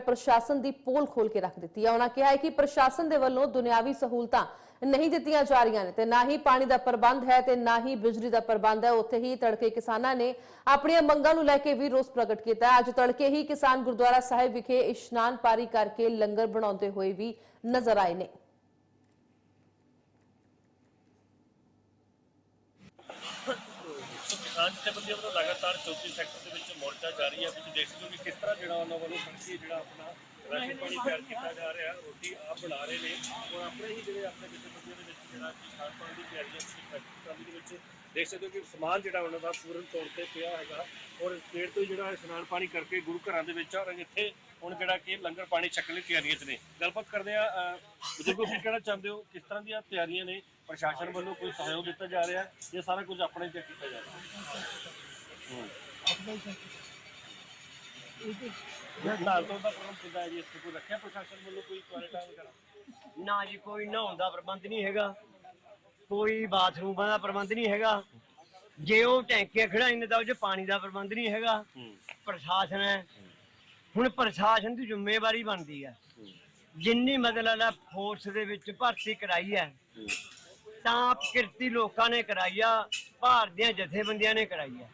ਪ੍ਰਸ਼ਾਸਨ ਦੀ ਪੋਲ ਖੋਲ ਕੇ ਰੱਖ ਦਿੱਤੀ ਹੈ। ਉਹਨਾਂ ਕਿਹਾ ਹੈ ਕਿ ਪ੍ਰਸ਼ਾਸਨ ਦੇ ਵੱਲੋਂ ਦੁਨਿਆਵੀ ਸਹੂਲਤਾਂ ਨਹੀਂ ਦਿੱਤੀਆਂ ਜਾ ਰਹੀਆਂ ਨੇ ਤੇ ਨਾ ਹੀ ਪਾਣੀ ਦਾ ਪ੍ਰਬੰਧ ਹੈ ਤੇ ਨਾ ਹੀ ਬਿਜਲੀ ਦਾ ਪ੍ਰਬੰਧ ਹੈ। ਉੱਥੇ ਹੀ ਤੜਕੇ ਕਿਸਾਨਾਂ ਨੇ ਆਪਣੀਆਂ ਮੰਗਾਂ ਨੂੰ ਲੈ ਕੇ ਵੀ ਰੋਸ ਪ੍ਰਗਟ ਕੀਤਾ ਅੱਜ ਤੜਕੇ ਹੀ ਕਿਸਾਨ ਗੁਰਦੁਆਰਾ ਸਾਹਿਬ ਵਿਖੇ ਇਸ਼ਨਾਨ ਪਾਰੀ ਕਰਕੇ ਲੰਗਰ ਬਣਾਉਂਦੇ ਹੋਏ ਵੀ ਨਜ਼ਰ ਆਏ ਨੇ। ਸੋ ਕਿਸਾਨ ਜਥੇਬੰਦੀਆਂ ਵੱਲੋਂ ਲਗਾਤਾਰ 34 ਸੈਕਟਰ ਦੇ ਵਿੱਚ ਮੋਰਚਾ ਜਾਰੀ ਹੈ। ਤੁਸੀਂ ਦੇਖ ਸਕਦੇ ਹੋ ਕਿ ਕਿਸ ਤਰ੍ਹਾਂ ਜਿਹੜਾ ਉਹਨਾਂ ਵੱਲੋਂ ਖਰਚੀ ਜਿਹੜਾ ਆਪਣਾ ਰਾਸ਼ਨ ਪਾਣੀ ਤਿਆਰ ਕੀਤਾ ਜਾ ਰਿਹਾ, ਰੋਟੀ ਆਪ ਬਣਾ ਰਹੇ ਨੇ। ਔਰ ਆਪਣੇ ਹੀ ਜਿਹੜੇ ਆਪਣੇ ਜਥੇਬੰਦੀਆਂ ਦੇ ਵਿੱਚ ਜਿਹੜਾ ਕਿਸਾਨ ਪਾਣੀ ਦੀ ਤਿਆਰੀਆਂ ਤੁਸੀਂ ਫੈਕਟਰੀ ਦੇ ਵਿੱਚ ਦੇਖ ਸਕਦੇ ਹੋ ਕਿ ਸਮਾਨ ਜਿਹੜਾ ਉਹਨਾਂ ਦਾ ਪੂਰਨ ਤੌਰ ਤੇ ਪਿਆ ਹੈਗਾ। ਔਰ ਸਵੇਰ ਤੋਂ ਜਿਹੜਾ ਇਸ਼ਨਾਨ ਪਾਣੀ ਕਰਕੇ ਗੁਰੂ ਘਰਾਂ ਦੇ ਵਿੱਚ ਔਰ ਇੱਥੇ ਹੁਣ ਜਿਹੜਾ ਕਿ ਲੰਗਰ ਪਾਣੀ ਛਕਣ ਲਈ ਤਿਆਰੀਆਂ 'ਚ ਨੇ। ਗੱਲਬਾਤ ਕਰਦੇ ਆ ਬਜ਼ੁਰਗੋ ਕੀ ਕਹਿਣਾ ਚਾਹੁੰਦੇ ਹੋ ਕਿਸ ਤਰ੍ਹਾਂ ਦੀਆਂ ਤਿਆਰੀਆਂ ਨੇ? ਪ੍ਰਸ਼ਾਸਨ ਵੱਲੋਂ ਕੋਈ ਸਹਿਯੋਗ ਦਿੱਤਾ ਜਾ ਰਿਹਾ? ਇਹ ਸਾਰਾ ਕੁਝ ਆਪਣੇ ਤੇ ਕੀਤਾ ਜਾ ਰਿਹਾ। ਨਾਲ ਤੋਂ ਦਾ ਪ੍ਰਬੰਧ ਕਿੱਦਾਂ ਹੈ ਜੀ ਇੱਥੇ ਕੋਈ ਰੱਖਿਆ ਪ੍ਰਸ਼ਾਸਨ ਵੱਲੋਂ ਕੋਈ ਕੁਆਰੰਟਾਈਨ ਵਗੈਰਾ ਨਾ ਜੀ ਕੋਈ ਨਹਾਉਣ ਦਾ ਪ੍ਰਬੰਧ ਨਹੀਂ ਹੈਗਾ। ਕੋਈ ਬਾਥਰੂਮਾਂ ਦਾ ਪ੍ਰਬੰਧ ਨਹੀਂ ਹੈਗਾ। ਜੇ ਉਹ ਟੈਂਕੀਆਂ ਖੜਾਈ ਨੇ ਤਾਂ ਉਹ 'ਚ ਪਾਣੀ ਦਾ ਪ੍ਰਬੰਧ ਨਹੀਂ ਹੈਗਾ। ਪ੍ਰਸ਼ਾਸਨ ਹੈ। ਹੁਣ ਪ੍ਰਸ਼ਾਸਨ ਦੀ ਜ਼ਿੰਮੇਵਾਰੀ ਬਣਦੀ ਹੈ। ਜਿੰਨੀ ਮਤਲਬ ਹੈ ਫੋਰਸ ਦੇ ਵਿੱਚ ਭਰਤੀ ਕਰਾਈ ਹੈ ਤਾਂ ਕਿਰਤੀ ਲੋਕਾਂ ਨੇ ਕਰਾਈ ਆ ਭਾਰਤ ਦੀਆਂ ਜਥੇਬੰਦੀਆਂ ਨੇ ਕਰਾਈ ਹੈ।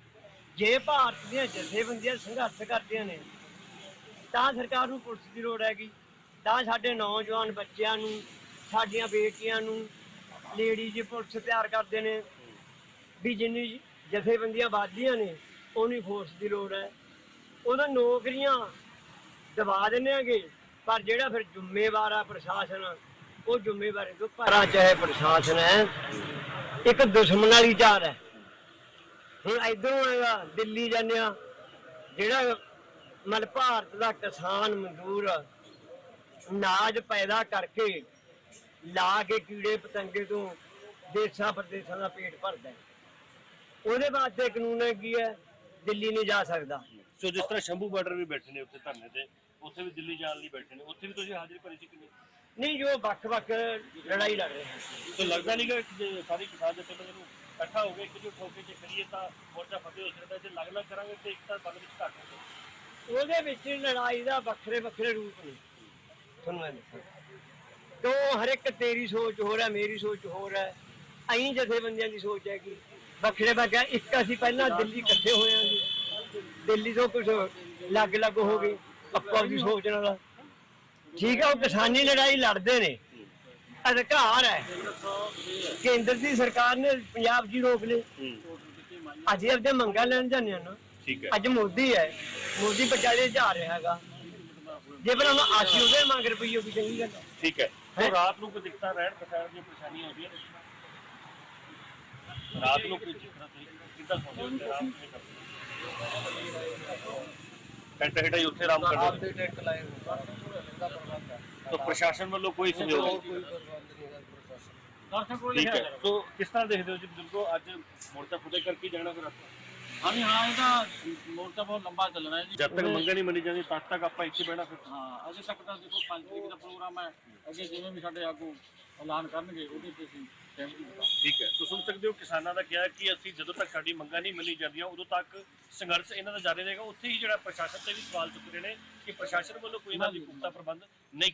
ਜੇ ਭਾਰਤ ਦੀਆਂ ਜਥੇਬੰਦੀਆਂ ਸੰਘਰਸ਼ ਕਰਦੀਆਂ ਨੇ, ਤਾਂ ਸਰਕਾਰ ਨੂੰ ਪੁਲਿਸ ਦੀ ਲੋੜ ਹੈਗੀ। ਤਾਂ ਸਾਡੇ ਨੌਜਵਾਨ ਬੱਚਿਆਂ ਨੂੰ, ਸਾਡੀਆਂ ਬੇਟੀਆਂ ਨੂੰ ਲੇਡੀਜ਼ ਪੁਲਿਸ ਤਿਆਰ ਕਰਦੇ ਨੇ। ਵੀ ਜਿੰਨੀ ਜਥੇਬੰਦੀਆਂ ਵੱਧਦੀਆਂ ਨੇ ਉਨੀ ਫੋਰਸ ਦੀ ਲੋੜ ਹੈ। ਉਹਨਾਂ ਨੌਕਰੀਆਂ ਦਬਾ ਦਿੰਦੇ ਆਗੇ ਪਰ ਜਿਹੜਾ ਫਿਰ ਜ਼ਿੰਮੇਵਾਰ ਆ ਪ੍ਰਸ਼ਾਸਨ, ਉਹ ਜ਼ਿੰਮੇਵਾਰੀ ਤੋਂ ਪਰਾਂ ਚਾਹੇ ਪ੍ਰਸ਼ਾਸਨ ਹੈ, ਇੱਕ ਦੁਸ਼ਮਣ ਵਾਲੀ ਚਾਰ ਹੈ। ਹੁਣ ਇਧਰੋਂ ਆਏਗਾ ਦਿੱਲੀ ਜਾਂਦੇ ਆ। ਜਿਹੜਾ ਮਤਲਬ ਭਾਰਤ ਦਾ ਕਿਸਾਨ ਮਜ਼ਦੂਰ ਅਨਾਜ ਪੈਦਾ ਕਰਕੇ ਲਾ ਕੇ ਕੀੜੇ ਪਤੰਗੇ ਤੋਂ ਦੇਸ਼ਾਂ ਪ੍ਰਦੇਸ਼ਾਂ ਦਾ ਪੇਟ ਭਰਦਾ ਉਹਦੇ ਵਾਸਤੇ ਕਾਨੂੰਨ ਕੀ ਹੈ? ਦਿੱਲੀ ਨਹੀਂ ਜਾ ਸਕਦਾ। ਸੋ ਜਿਸ ਤਰ੍ਹਾਂ ਸ਼ੰਭੂ ਬਾਰਡਰ ਵੀ ਬੈਠੇ ਨੇ ਉੱਥੇ ਧਰਨੇ ਤੇ, ਉੱਥੇ ਵੀ ਦਿੱਲੀ ਜਾਣ ਲਈ ਬੈਠੇ ਨੇ, ਉੱਥੇ ਵੀ ਤੁਸੀਂ ਹਾਜ਼ਰੀ ਭਰੀ ਸੀ ਕਿ ਨਹੀਂ ਜੋ ਵੱਖ-ਵੱਖ ਲੜਾਈ ਲੜ ਰਹੇ ਹਨ। ਸੋ ਲੱਗਦਾ ਨਹੀਂ ਕਿ ਜੇ ਸਾਰੀ ਕਿਸਾਨ ਜਥੇਬੰਦੀਆਂ ਨੂੰ ਇਕੱਠਾ ਹੋ ਕੇ ਇੱਕ ਠੋਕੇ ਚ ਕਰੀਏ ਤਾਂ ਮੋਰਚਾ ਫਤਿਹ ਹੋ ਸਕਦਾ ਜੇ ਲੱਗ ਲੱਗ ਕਰਾਂਗੇ ਤੇ ਇੱਕ ਤਾਂ ਬੰਦ ਵਿੱਚ ਘੱਟ ਹੋਊਗਾ ਉਹਦੇ ਵਿੱਚ ਲੜਾਈ ਦਾ ਵੱਖਰੇ ਵੱਖਰੇ ਰੂਪ ਨੇ। ਤੁਹਾਨੂੰ ਮੈਂ ਦੱਸਾਂ। ਕਿਉਂ ਹਰ ਇੱਕ ਤੇਰੀ ਸੋਚ ਹੋਰ ਹੈ ਮੇਰੀ ਸੋਚ ਹੋਰ ਹੈ ਅਹੀਂ ਜਥੇਬੰਦੀਆਂ ਦੀ ਸੋਚ ਹੈ ਕਿ ਵੱਖਰੇ ਵੱਖਰੇ ਇੱਕ ਅਸੀਂ ਪਹਿਲਾਂ ਦਿੱਲੀ ਇਕੱਠੇ ਹੋਏ ਹਾਂ ਜੀ। ਦਿੱਲੀ ਤੋਂ ਕੁਝ ਲੱਗ ਲੱਗ ਹੋ ਗਏ ਆਪਾਂ ਦੀ ਸੋਚ ਨਾਲ। ਠੀਕ ਹੈ ਉਹ ਕਿਸਾਨੀ ਲੜਾਈ ਲੜਦੇ ਨੇ। ਅਧਿਕਾਰ ਹੈ। ਕੇਂਦਰ ਦੀ ਸਰਕਾਰ ਨੇ ਪੰਜਾਬ ਜੀ ਰੋਕ ਲਏ ਅਸੀਂ ਆਪਦੇ ਮੰਗਾਂ ਲੈਣ ਜਾਂਦੇ ਹਾਂ ਨਾ। ਠੀਕ ਹੈ। ਅੱਜ ਮੋਦੀ ਹੈ। ਮੋਦੀ ਵਿਚਾਲੇ ਜਾ ਰਿਹਾ ਹੈਗਾ। ਜੇ ਪਰ ਹਮ ਆਸੀ ਉਹਦੇ ਮੰਗ ਰੁਪਈਏ ਵੀ ਚੰਗੀ ਗੱਲ। ਹੈ। ਠੀਕ ਹੈ। ਸੋ ਰਾਤ ਨੂੰ ਕੋਈ ਦਿੱਕਤਾਂ ਰਹਿਣ ਪਛਾਣ ਦੀਆਂ ਪਰੇਸ਼ਾਨੀਆਂ ਆਉਂਦੀਆਂ ਨੇ? ਰਾਤ ਨੂੰ ਕੋਈ ਕਿੱਦਾਂ ਸੌਂਦੇ ਹੋ ਰਾਤ ਨੂੰ ਕਰਦੇ ਹੋ? ਟੈਂਟ ਹੇਠਾਂ ਹੀ ਉੱਥੇ ਆਰਾਮ ਕਰਦੇ ਹੋ? ਪ੍ਰਬੰਧ ਹੈ ਤਾਂ ਪ੍ਰਸ਼ਾਸਨ ਵੱਲੋਂ ਕੋਈ ਸਹਿਯੋਗ ਨਹੀਂ ਕੋਈ ਪ੍ਰਬੰਧ ਨਹੀਂ ਹੈ ਪ੍ਰਸ਼ਾਸਨ ਠੀਕ ਹੈ ਸੋ ਕਿਸ ਤਰ੍ਹਾਂ ਦੇਖਦੇ ਹੋ ਜੀ ਬਿਲਕੁਲ ਅੱਜ ਮੋਰਚਾ ਫਤਿਹ ਕਰਕੇ ਜਾਣਾ ਫਿਰ ਆਪਾਂ? ਹਾਂਜੀ ਹਾਂ ਇਹਦਾ ਮੋਰਚਾ ਨਹੀਂ ਸਾਡੇ ਐਲਾਨ ਕਰਨਗੇ ਠੀਕ ਹੈ। ਤੁਸੀਂ ਸੁਣ ਸਕਦੇ ਹੋ ਕਿਸਾਨਾਂ ਦਾ ਕਿਹਾ ਕਿ ਅਸੀਂ ਜਦੋਂ ਤੱਕ ਸਾਡੀ ਮੰਗਾਂ ਨਹੀਂ ਮੰਨੀ ਜਾਂਦੀਆਂ ਉਦੋਂ ਤੱਕ ਸੰਘਰਸ਼ ਇਹਨਾਂ ਦਾ ਜਾਰੀ ਰਹੇਗਾ। ਉੱਥੇ ਹੀ ਜਿਹੜਾ ਪ੍ਰਸ਼ਾਸਨ ਤੇ ਵੀ ਸਵਾਲ ਚੁੱਕ ਰਹੇ ਨੇ ਕਿ ਪ੍ਰਸ਼ਾਸਨ ਵੱਲੋਂ ਕੋਈ ਨਾ ਦੀ ਪ੍ਰਬੰਧ ਨਹੀਂ